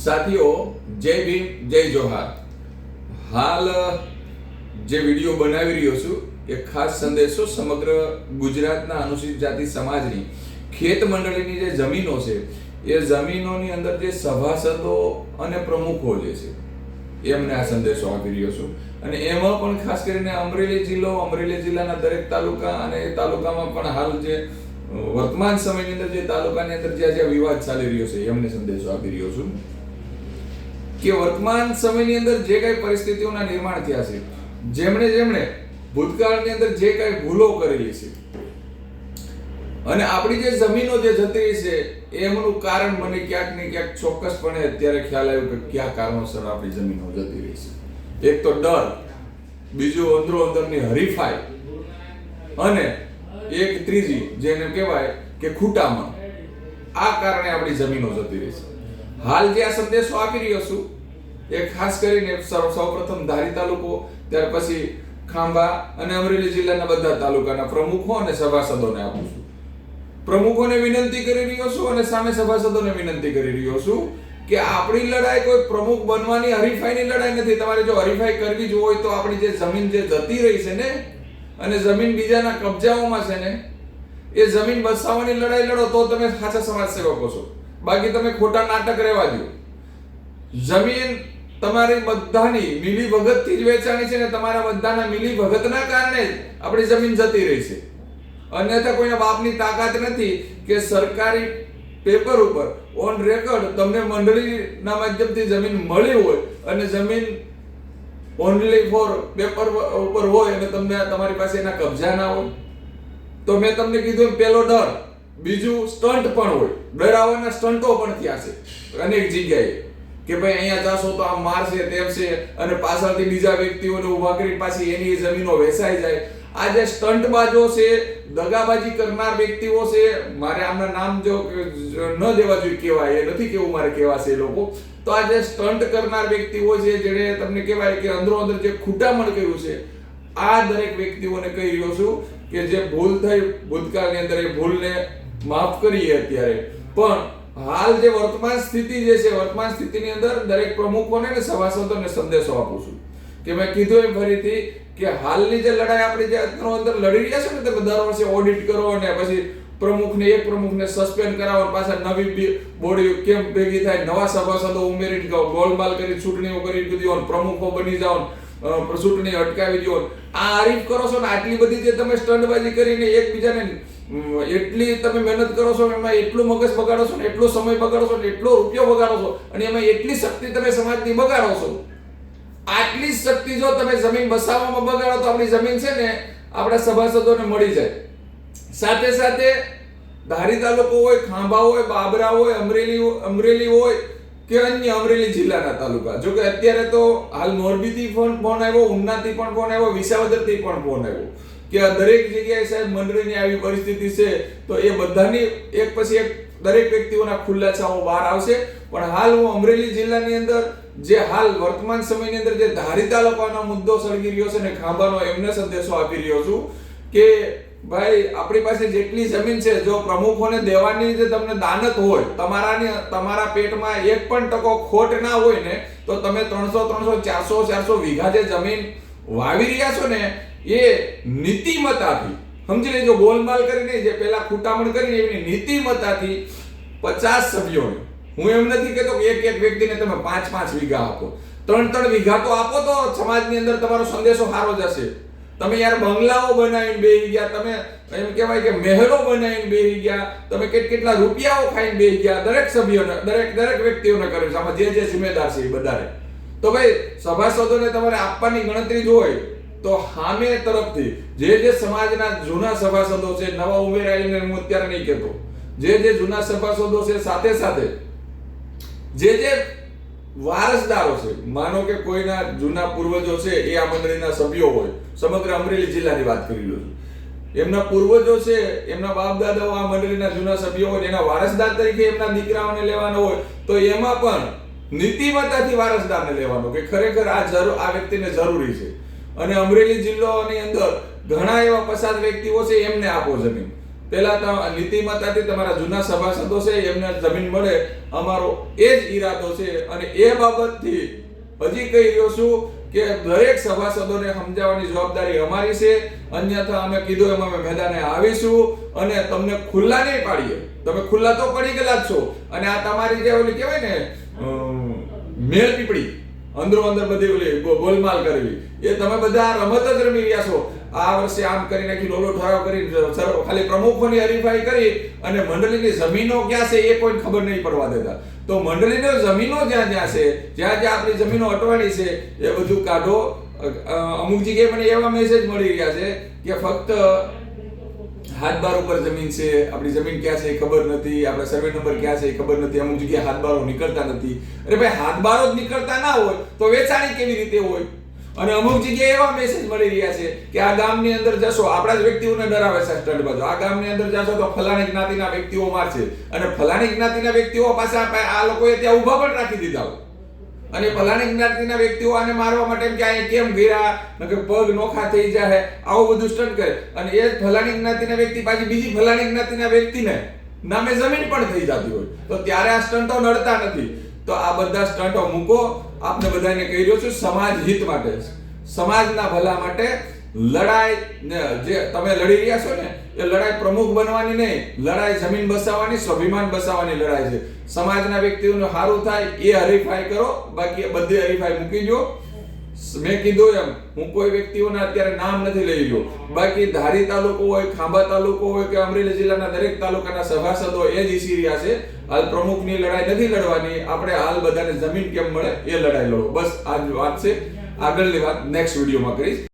સાથીઓ, જય ભીમ, જય જોહાર. હાલ, જે વીડિયો બનાવી રહ્યો છું, એ ખાસ સંદેશો સમગ્ર ગુજરાતના અનુસૂચિત જાતિ સમાજની, ખેત મંડળીની જે જમીનો છે, એ જમીનોની અંદર જે સભાસદો અને પ્રમુખો જે છે, એમને આ સંદેશો આપી રહ્યો છું. અને એમાં પણ ખાસ કરીને અમરેલી જિલ્લો, અમરેલી જિલ્લાના દરેક તાલુકા અને એ તાલુકામાં પણ હાલ જે વર્તમાન સમયની અંદર જે તાલુકાની અંદર જ્યાં જ્યાં વિવાદ ચાલી રહ્યો છે, એમને સંદેશો આપી રહ્યો છું. કે વર્તમાન સમયની અંદર જે કઈ પરિસ્થિતિઓના નિર્માણ થયા છે, જેમણે જેમણે ભૂતકાળની અંદર જે કઈ ભૂલો કરેલી છે, અને આપણી જે જમીનો જે જતી રહી છે એમનું કારણ મને ક્યાંક ને ક્યાંક ચોક્કસપણે અત્યારે ખ્યાલ આવ્યો કે કયા કારણોસર આપણી જમીનો જતી રહી છે. એક તો ડર, બીજું અંદરો અંદરની હરીફાઈ, અને એક ત્રીજી જેને કહેવાય કે ખૂટામણ. આ કારણે આપણી જમીનો જતી રહી છે. હાલ જે આ સંદેશો આપી રહ્યો છું એ ખાસ કરીને સૌપ્રથમ ધારી તાલુકો, ત્યાર પછી ખાંભા અને અમરેલી જિલ્લાના બધા તાલુકાના પ્રમુખો અને સભાસદોને આપું છું. પ્રમુખોને વિનંતી કરી રહ્યો છું અને સામે સભાસદોને વિનંતી કરી રહ્યો છું કે આપણી લડાઈ કોઈ પ્રમુખ બનવાની હરીફાઈની લડાઈ નથી. તમારે જો હરીફાઈ કરવી જ હોય તો આપણી જે જમીન જે જતી રહી છે ને, અને જમીન બીજાના કબજાઓમાં છે ને, એ જમીન બસાવવાની લડાઈ લડો તો તમે સાચા સમાજ સેવકો છો. બાકી તમે ખોટા નાટક રહેવા દો જમીન તમારી બધાની મિલી ભગતથી જ વેચાણી છે ને તમારા બધાના મિલી ભગતના કારણે જ આપણી જમીન જતી રહી છે. અન્યથા કોઈના બાપની તાકાત નથી કે સરકારી પેપર ઉપર ઓન રેકોર્ડ તમને મંડળીના માધ્યમથી જમીન મળી હોય અને જમીન ઓનલી ફોર પેપર ઉપર હોય અને તમને તમારી પાસે એના કબજા ના હોય. તો મેં તમને કીધું પેલો ડર બીજું સ્ટન્ટ પણ હોય. ડરાવવાના સ્ટન્ટો પણ થયા છે અનેક જગ્યાએ. કે ભાઈ અહીંયા જાશો તો આ મારશે તેમ છે અને પાછળથી બીજા વ્યક્તિઓને ઊભા કરી પાછી એની જમીનો વેચાઈ જાય. આ જે સ્ટન્ટબાજો છે, દગાબાજી કરનાર વ્યક્તિઓ છે, મારે આમના નામ જો ન દેવા જોઈએ કહેવાય, એ નથી કેવું મારે કહેવાશે એ લોકો. તો આ જે સ્ટન્ટ કરનાર વ્યક્તિઓ છે, જેણે તમને કહેવાય કે અંદરો અંદર જે ખૂટામણ કર્યું છે, આ દરેક વ્યક્તિઓને કહી રહ્યો છું કે જે ભૂલ થઈ, ભૂતકાળની અંદર એ ભૂલને માફ કરીએ અત્યારે. પણ હાલ જે વર્તમાન સ્થિતિ જે છે, વર્તમાન સ્થિતિની અંદર દરેક પ્રમુખોને અને સભાસદોને સંદેશો આપું છું કે મેં કીધું એમ ફરીથી કે હાલની જે લડાઈ આપણે જે અત્યારનો અંદર લડી રહ્યા છે ને તમે દર વર્ષે ઓડિટ કરો અને પછી પ્રમુખને એક પ્રમુખને સસ્પેન્ડ કરાવો પાછા નવી બોડી કેમ ભેગી થાય, નવા સભાસદો ઉમેરીને ગો- ગોલમાલ કરી, ચૂંટણીઓ કરી દીધી હોય પ્રમુખો બની જાઓ ચૂંટણી અટકાવી દો આ હરીફ કરો છો ને, આટલી બધી જે તમે સ્ટન્ટબાજી કરીને એકબીજાને એટલી તમે મહેનત કરો છો, એમાં એટલું મગજ બગાડો છો ને, એટલો સમય બગાડો છો ને, એટલો રૂપિયો બગાડો છો અને એમાં એટલી શક્તિ તમે સમાજની બગાડો છો. આટલી શક્તિ જો તમે જમીન બસાવવામાં બગાડો તો આપણી જમીન છે ને, આપણા સભાસદોને મળી જાય. સાથે સાથે ધારી તાલુકો હોય, ખાંભા હોય, બાબરા હોય, અમરેલી અમરેલી હોય કે અન્ય અમરેલી જિલ્લાના તાલુકા. જો કે અત્યારે તો હાલ મોરબીથી પણ ફોન આવ્યો ઉનાથી પણ ફોન આવ્યો, વિસાવદરથી પણ ફોન આવ્યો. કે આ દરેક જગ્યાએ સાહેબ મંડળીની આવી પરિસ્થિતિ છે, તો એ બધાની એક પછી એક દરેક વ્યક્તિઓના ખુલાસાઓ બહાર આવશે. પણ હાલ હું અમરેલી જિલ્લાની અંદર જે હાલ વર્તમાન સમયની અંદર જે ધારી તાલુકાનો મુદ્દો સળગી રહ્યો છે ને ખાંભાનો એમને સંદેશો આપી રહ્યો છું કે ભાઈ, આપણી પાસે જેટલી જમીન છે, જો પ્રમુખોને દેવાની જે તમને દાનત હોય, તમારાની, તમારા પેટમાં એક પણ ટકો ખોટ ના હોય ને, તો તમે ત્રણસો ત્રણસો, ચારસો ચારસો વીઘા જે જમીન વાવી રહ્યા છો ને એ નીતિમતાથી સમજી લેજો, ગોલમાલ કરીને જે પેલા ખૂટામણ કરીને એની નીતિમતાથી પચાસ સભ્યોને, હું એમ નથી કહેતો કે એક એક વ્યક્તિને તમે પાંચ પાંચ વીઘા આપો. ત્રણ ત્રણ વીઘા તો આપો તો સમાજની અંદર તમારો સંદેશો સારો જશે. તમે યાર બંગલાઓ બનાવીને બેહી ગયા, તમે એમ કહેવાય કે મહેલો બનાવીને બેહી ગયા, તમે કેટ કેટલા રૂપિયાઓ ખાઈને બેહી ગયા, દરેક સભ્યોને, દરેક દરેક વ્યક્તિઓને કર્યું છે. આમાં જે જે જિમ્મેદાર છે એ બધાને. તો ભાઈ સભાસદોને તમારે આપવાની ગણતરી જ હોય તો સામે તરફથી જે જે સમાજના જૂના સભાસદો છે, નવા ઉમેરાઈને હું અત્યારે નહીં કહેતો. જે જે જૂના સભાસદો છે, સાથે સાથે જે જે વારસદારો છે, માનો કે કોઈના જૂના પૂર્વજો છે, એ આ મંડળીના સભ્યો હોય, સમગ્ર અમરેલી જિલ્લાની વાત કરી રહ્યો છું. એમના પૂર્વજો છે, એમના બાપ દાદાઓ આ મંડળીના જૂના સભ્યો હોય, એના વારસદાર તરીકે એમના દીકરાઓને લેવાનો હોય, તો એમાં પણ નીતિમત્તાથી વારસદારને લેવાનો, કે ખરેખર આ જરૂર, આ વ્યક્તિને જરૂરી છે. અને અમરેલી જિલ્લાની અંદર ઘણા એવા પસાર વ્યક્તિઓ છે, એમને આપો જમીન. પેલા તો નીતિમત્તાથી તમારા જૂના સભાસદો છે, એમને જમીન મળે. અમારો એ જ ઈરાદો છે અને એ બાબતથી હજી કહી રહ્યો છું કે દરેક સભાસદોને સમજાવવાની જવાબદારી અમારી છે. અન્યથા અમે કીધું એમ અમે મેદાને આવીશું અને તમને ખુલ્લા નહીં પાડીએ. તમે ખુલ્લા તો પડી ગયેલા જ છો. અને આ તમારી જે ઓલી કહેવાય ને મેલ પીપળી. અંદરો અંદર બધી ઓલી ગોલમાલ કરવી એ તમે બધા રમત જ રમી રહ્યા છો. આ વર્ષે આમ કરી નાખી, લોલો ઠરાવ કરી ખાલી પ્રમુખોની હરીફાઈ કરી અને મંડળીની જમીનો ક્યાં છે એ કોઈ ખબર નહીં પડવા દેતા. તો મંડળીની જમીનો જ્યાં જ્યાં છે, જ્યાં જ્યાં આપણી જમીનો અટવાણી છે, એ બધું કાઢો. અમુક જગ્યાએ મને એવા મેસેજ મળી રહ્યા છે કે ફક્ત હાથબાર ઉપર જમીન છે, આપણી જમીન ક્યાં છે એ ખબર નથી, આપણા સર્વે નંબર ક્યાં છે એ ખબર નથી, અમુક જગ્યાએ હાથબારો નીકળતા નથી. અરે ભાઈ, હાથબારો જ નીકળતા ના હોય, તો વેચાણી કેવી રીતે હોય? અને અમુક જગ્યાએ એવા મેસેજ મળી રહ્યા છે કે આ ગામની અંદર જશો, આપણા જ વ્યક્તિઓને ડરાવે છે સ્ટન્ટ બાજુ. આ ગામની અંદર જશો તો ફલાણી જ્ઞાતિના વ્યક્તિઓ મારશે. અને ફલાણી જ્ઞાતિના વ્યક્તિઓ પાછા આ લોકોએ ત્યાં ઊભા પણ રાખી દીધા હોય. અને ફલાણી જ્ઞાતિના વ્યક્તિઓ આને મારવા માટે કે અહીં કેમ ગયા નકર પગ નોખા થઈ જાય આવું બધું સ્ટન્ટ કરે. અને એ ફલાણી જ્ઞાતિના વ્યક્તિ પાછી બીજી ફલાણી જ્ઞાતિના વ્યક્તિને નામે જમીન પણ થઈ જતી હોય. તો ત્યારે આ સ્ટન્ટો નડતા નથી. તો આ બધા સ્ટન્ટો મૂકો. આપને બધાને કહી રહ્યો છું, સમાજ હિત માટે. સમાજના ભલા માટે લડાઈ જે તમે લડી રહ્યા છો ને, એ લડાઈ પ્રમુખ બનવાની નહીં, લડાઈ જમીન બસાવવાની, સ્વાભિમાન બસાવવાની લડાઈ છે. સમાજના વ્યક્તિઓને સારું થાય એ હરીફાઈ કરો, બાકી બધી હરીફાઈ મૂકી દો. મેં કીધું એમ, હું કોઈ વ્યક્તિઓના અત્યારે નામ નથી લઈ રહ્યો. બાકી ધારી તાલુકો હોય, ખાંભા તાલુકો હોય કે અમરેલી જિલ્લાના દરેક તાલુકાના સભાસદો એ જ ઈસી રહ્યા છે. હાલ પ્રમુખની લડાઈ નથી લડવાની, આપણે હાલ બધાને જમીન કેમ મળે એ લડાઈ લડો. બસ આ વાત છે. આગળની વાત નેક્સ્ટ વિડીયોમાં કરીશ.